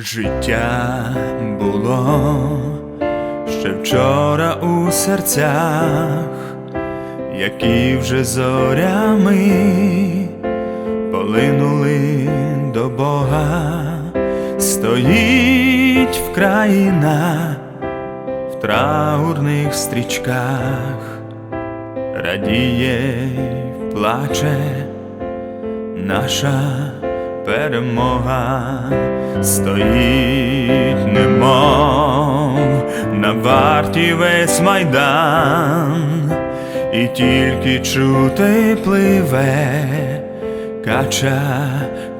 Життя було ще вчора у серцях, які вже зорями полинули до Бога, стоїть Вкраїна в траурних стрічках, радіє, плаче наша перемога стоїть, немов на варті весь майдан, і тільки чути пливе кача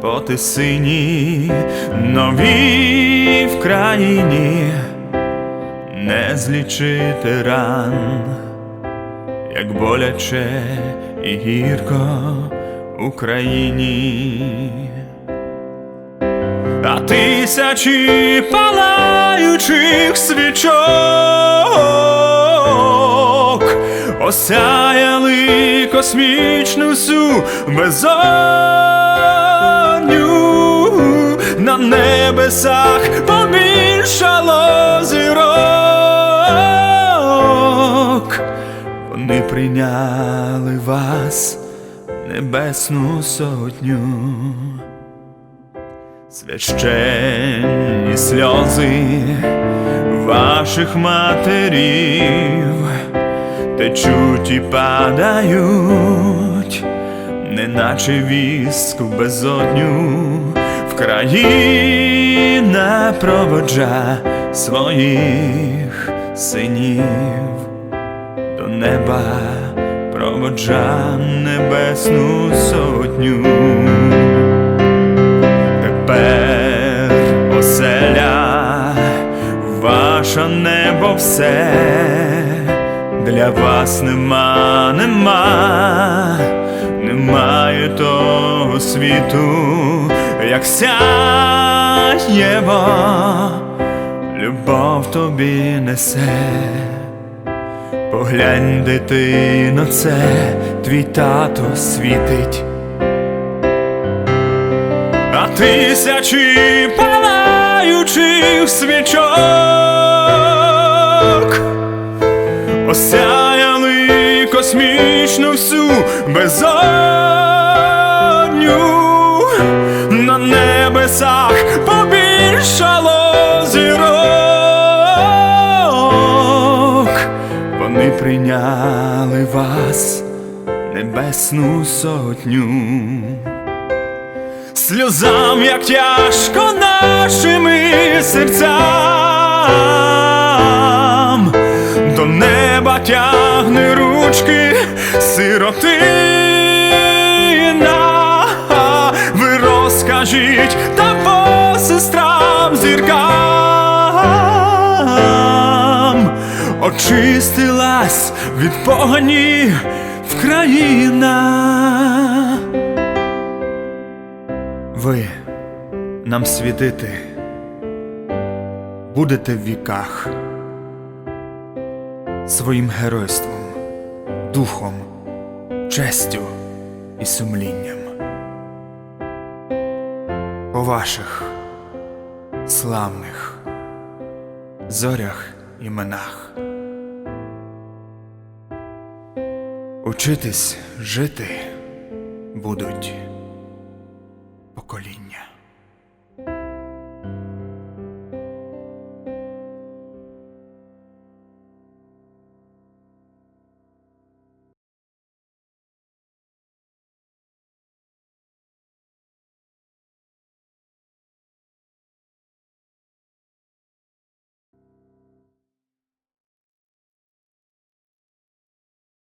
по тисині, нові в країні не злічити ран як боляче і гірко Україні. Тисячі палаючих свічок. Осяяли космічну всю безодню. На небесах побільшало зірок. Вони прийняли вас, небесну сотню, священні сльози ваших матерів течуть і падають, неначе віск в безодню, Вкраїна проводжа своїх синів до неба проводжа небесну сотню. Тепер оселя, ваше небо все, для вас нема, нема, немає того світу, як сяєво, любов тобі несе. Поглянь, дитино, це твій тато світить. А тисячі палаючих свічок. Осяяли космічну всю безодню. На небесах побільшало зірок. Вони прийняли вас, небесну сотню сльозам, як тяжко нашими серцям, до неба тягне ручки сиротина. Ви та по сестрам зіркам, очистилась від погані Вкраїна. Ви нам світити будете в віках своїм геройством, духом, честю і сумлінням. По ваших славних зорях іменах. Учитись жити будуть покоління.